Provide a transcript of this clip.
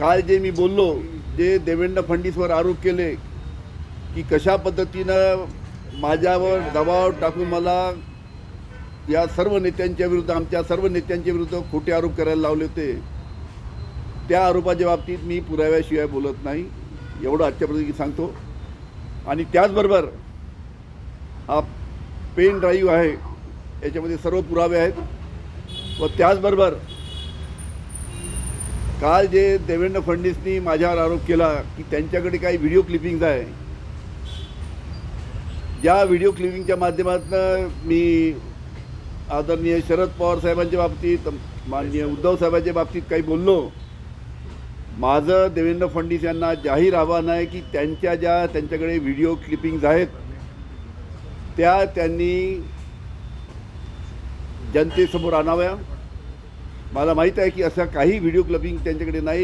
काल जे मी बोललो जे देवेंद्र फडणीसवर आरोप केले की कशा पद्धतीनं माझ्यावर दबाव टाकून मला या सर्व नेत्यांच्या विरुद्ध आमच्या सर्व नेत्यांच्या विरुद्ध खोटे आरोप करायला लावले होते त्या आरोपाच्या बाबतीत मी पुराव्याशिवाय बोलत नाही. एवढं आजच्या पद्धतीने सांगतो. आणि त्याचबरोबर हा पेन ड्राईव्ह आहे याच्यामध्ये सर्व पुरावे आहेत. व त्याचबरोबर काल जे देवेंद्र फडणवीसनी माझ्यावर आरोप केला की त्यांच्याकडे काही व्हिडिओ क्लिपिंग्ज आहे. ज्या व्हिडिओ क्लिपिंगच्या माध्यमातून मी आदरणीय शरद पवार साहेबांच्या बाबतीत माननीय उद्धव साहेबांच्या बाबतीत काही बोललो. माझं देवेंद्र फडणवीस यांना जाहीर आव्हान आहे की त्यांच्या ज्या त्यांच्याकडे व्हिडिओ क्लिपिंग्ज आहेत त्या त्यांनी जनतेसमोर आणाव्या. मला माहीत आहे की असा काही व्हिडिओ क्लबिंग त्यांच्याकडे नाही.